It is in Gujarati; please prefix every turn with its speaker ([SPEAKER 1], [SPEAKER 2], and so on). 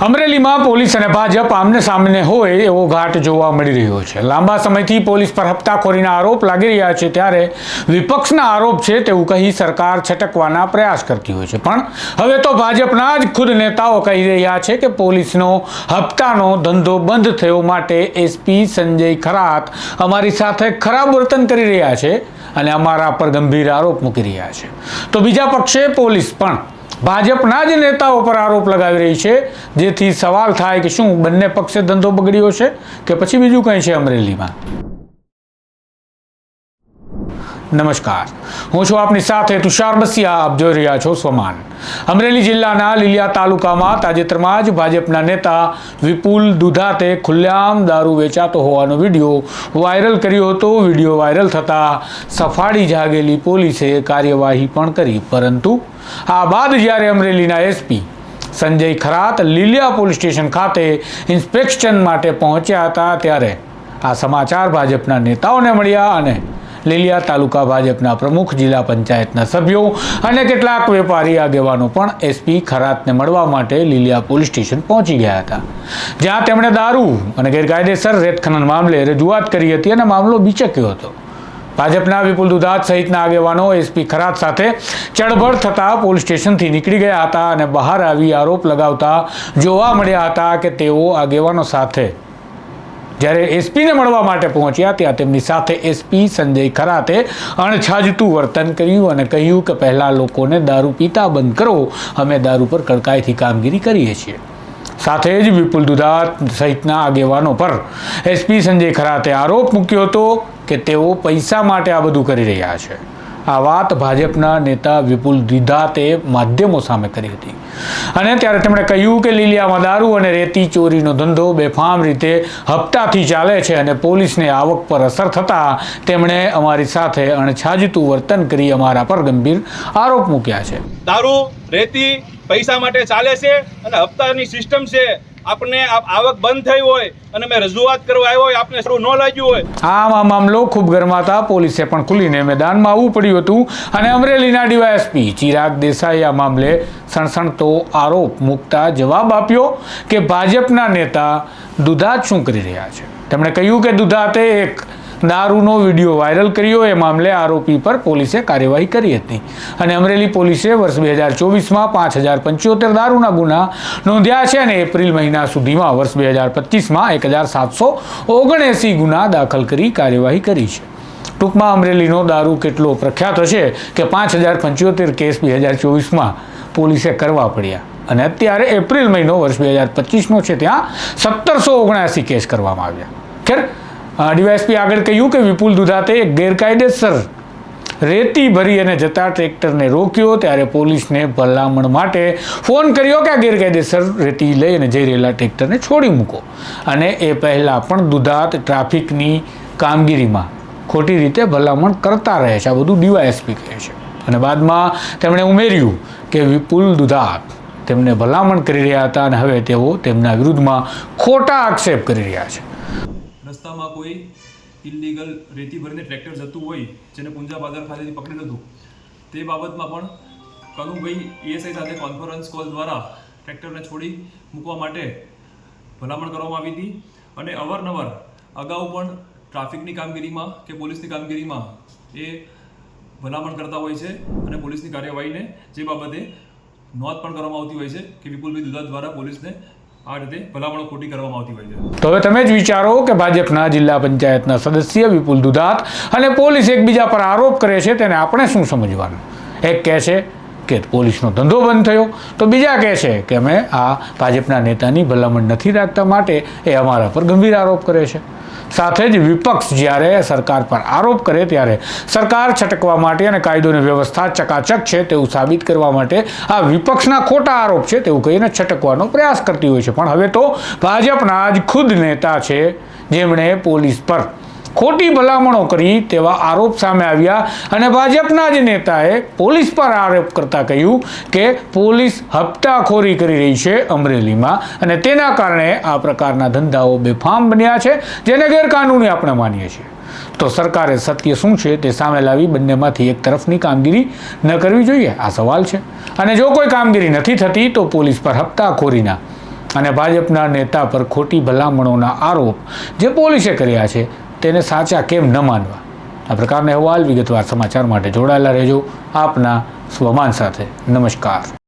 [SPEAKER 1] અમરેલીમાં પોલીસ અને ભાજપ આમને સામને હોય એવો ઘાટ જોવા મળી રહ્યો છે. લાંબા સમયથી પોલીસ પર હપ્તાખોરીના આરોપ લાગી રહ્યા છે ત્યારે વિપક્ષના આરોપ છે તેવું કહી સરકાર છટકવાના પ્રયાસ કરતી હોય છે. પણ હવે તો ભાજપના જ ખુદ નેતાઓ કહી રહ્યા છે કે પોલીસનો હપ્તાનો ધંધો બંધ થયો માટે એસપી સંજય ખરાત અમારી સાથે ખરાબ વર્તન કરી રહ્યા છે અને અમારા પર ગંભીર આરોપ મૂકી રહ્યા છે. તો બીજા પક્ષે પોલીસ પણ ભાજપના જ નેતાઓ પર આરોપ લગાવી રહી છે, જેથી સવાલ થાય કે શું બંને પક્ષે ધંધો બગડ્યો છે કે પછી બીજું કંઈ છે અમરેલીમાં? નમસ્કાર. હું છું આપની સાથે તુષાર બસિયા. આપ જોઈ રહ્યા છો સ્વમાન. અમરેલી જિલ્લાના લીલિયા તાલુકામાં તાજેતરમાં જ ભાજપના નેતા વિપુલ દુધાતે ખુલ્લેઆમ દારૂ વેચાતો હોવાનો વીડિયો વાયરલ કર્યો હતો. વીડિયો વાયરલ થતાં સફાળી જાગેલી પોલીસે કાર્યવાહી પણ કરી. પરંતુ આ બાદ જ્યારે અમરેલીના SP Sanjay Kharat Liliya police station ખાતે ઇન્સ્પેક્શન માટે પહોંચ્યા હતા, ત્યારે આ સમાચાર ભાજપના નેતાઓને મળ્યા અને લીલિયા તાલુકા ભાજપના પ્રમુખ, જિલ્લા પંચાયતના સભ્યો અને કેટલાક વેપારી આગેવાનો પણ એસપી ખરાતને મળવા માટે લીલિયા પોલીસ સ્ટેશન પહોંચી ગયા હતા. જ્યાં તેમણે દારૂ અને ગેરકાયદેસર રેત ખનન મામલે રજૂઆત કરી હતી અને મામલો બીચક્યો હતો. ભાજપના વિપુલ દુધાત સહિતના આગેવાનો એસપી ખરાત સાથે ચળબળ થતાં પોલીસ સ્ટેશનથી નીકળી ગયા હતા અને બહાર આવી આરોપ લગાવતા જોવા મળ્યા હતા કે તેઓ આગેવાનો સાથે જ્યારે એસપીને મળવા માટે પહોંચ્યા ત્યાં તેમની સાથે એસપી સંજય ખરાતે અણછાજતું વર્તન કર્યું અને કહ્યું કે પહેલાં લોકોને દારૂ પીતા બંધ કરો, અમે દારૂ પર કડકાઈથી કામગીરી કરીએ છીએ. સાથે જ વિપુલ દુધાત સહિતના આગેવાનો પર એસપી સંજય ખરાતે આરોપ મૂક્યો હતો કે તેઓ પૈસા માટે આ બધું કરી રહ્યા છે. આ વાત ભાજપના નેતા વિપુલ દિધાતે માધ્યમો સામે કરી હતી. અને ત્યારે તેમણે કહ્યું કે લીલિયામાં દારૂ અને રેતી ચોરીનો ધંધો બેફામ રીતે હપ્તાથી ચાલે છે અને પોલીસને આવક પર અસર થતાં તેમણે અમારી સાથે અણછાજતું વર્તન કરી અમારા પર ગંભીર આરોપ મૂક્યા છે.
[SPEAKER 2] દારૂ, રેતી પૈસા માટે ચાલે છે અને હપ્તાની સિસ્ટમ છે આપણે આ આવક બંધ થઈ હોય અને મેં રજૂઆત કરવા આવ્યો હોય, આપને સારું ન લાગ્યું હોય.
[SPEAKER 1] આમ આ મામલો ખૂબ ગરમાતા પોલીસે પણ ખુલીને મેદાનમાં આવવું પડ્યું હતું અને અમરેલીના ડીવાયએસપી ચિરાગ દેસાઈ આ મામલે સણસણતો આરોપ મૂકતા જવાબ આપ્યો કે ભાજપના નેતા દુધાત શું કરી રહ્યા છે? તેમણે કહ્યું કે દુધાતે એક દારૂનો વીડિયો વાયરલ કર્યો, એ મામલે આરોપી પર પોલીસે કાર્યવાહી કરી હતી. અને અમરેલી પોલીસે વર્ષ બે હજાર ચોવીસમાં પાંચ હજાર પંચોતેર દારૂના ગુના નોંધ્યા છે અને એપ્રિલ મહિના સુધીમાં વર્ષ બે હજાર પચીસમાં એક હજાર સાતસો ઓગણએંસી ગુના દાખલ કરી કાર્યવાહી કરી છે. ટૂંકમાં અમરેલીનો દારૂ કેટલો પ્રખ્યાત હશે કે પાંચ હજાર પંચોતેર કેસ બે હજાર ચોવીસમાં પોલીસે કરવા પડ્યા. અને અત્યારે એપ્રિલ મહિનો વર્ષ બે હજાર પચીસનો છે, ત્યાં સત્તરસો ઓગણએંસી કેસ કરવામાં આવ્યા. ખેર? ડીવાયએસપી આગળ કહ્યું કે વિપુલ દુધાતે ગેરકાયદેસર રેતી ભરી અને જતા ટ્રેક્ટરને રોક્યો ત્યારે પોલીસને ભલામણ માટે ફોન કર્યો કે આ ગેરકાયદેસર રેતી લઈ અને જઈ રહેલા ટ્રેક્ટરને છોડી મૂકો. અને એ પહેલાં પણ દુધાત ટ્રાફિકની કામગીરીમાં ખોટી રીતે ભલામણ કરતા રહે છે. આ બધું ડીવાયએસપી કહે છે. અને બાદમાં તેમણે ઉમેર્યું કે વિપુલ દુધાત તેમને ભલામણ કરી રહ્યા હતા અને હવે તેઓ તેમના વિરુદ્ધમાં ખોટા આક્ષેપ કરી રહ્યા છે.
[SPEAKER 3] રસ્તામાં કોઈ ઇલીગલ રેતી ભરીને ટ્રેક્ટર જતું હોય, જેને પુંજા બાદર ખાતેથી પકડી હતું તે બાબતમાં પણ કનુભાઈ ઈએસઆઈ સાથે કોન્ફરન્સ કોલ દ્વારા ટ્રેક્ટરને છોડી મૂકવા માટે ભલામણ કરવામાં આવી હતી અને અવારનવાર અગાઉ પણ ટ્રાફિકની કામગીરીમાં કે પોલીસની કામગીરીમાં એ ભલામણ કરતા હોય છે અને પોલીસની કાર્યવાહીને જે બાબતે નોંધ પણ કરવામાં આવતી હોય છે કે વિપુલભાઈ દુધા દ્વારા પોલીસને
[SPEAKER 1] તો હવે તમે જ વિચારો કે ભાજપના જિલ્લા પંચાયતના સદસ્ય વિપુલ દુધાત અને પોલીસ એકબીજા પર આરોપ કરે છે, તેને આપણે શું સમજવાનું? એક કહે છે કે પોલીસનો ધંધો બંધ થયો, તો બીજા કહે છે કે અમે આ ભાજપના નેતાની ભલામણ નથી રાખતા માટે એ અમારા પર ગંભીર આરોપ કરે છે. સાથે જ વિપક્ષ જ્યારે સરકાર પર આરોપ કરે ત્યારે સરકાર છટકવા માટે અને કાયદોની વ્યવસ્થા ચકાચક છે તેવું સાબિત કરવા માટે આ વિપક્ષના ખોટા આરોપ છે તેવું કહીને છટકવાનો પ્રયાસ કરતી હોય છે. પણ હવે તો ભાજપના જ ખુદ નેતા છે જેમણે પોલીસ પર ખોટી ભલામણો કરી તેવા આરોપ સામે આવ્યા અને ભાજપના જ નેતાએ પોલીસ પર આરોપ કરતા કહ્યું કે પોલીસ હપ્તાખોરી કરી રહી છે અમરેલીમાં અને તેના કારણે આ પ્રકારના ધંધાઓ બેફામ બન્યા છે, જેને ગેરકાનૂની આપણે માનીએ છીએ. તો સરકારે સત્ય શું છે તે સામે લાવી બંનેમાંથી એક તરફની કામગીરી ન કરવી જોઈએ? આ સવાલ છે. અને જો કોઈ કામગીરી નથી થતી, તો પોલીસ પર હપ્તાખોરીના અને ભાજપના નેતા પર ખોટી ભલામણોના આરોપ જે પોલીસે કર્યા છે તેને સાચા કેમ ન માનવા? આ પ્રકારના અહેવાલ વિગતવાર સમાચાર માટે જોડાયેલા રહેજો આપના સ્વમાન સાથે. નમસ્કાર.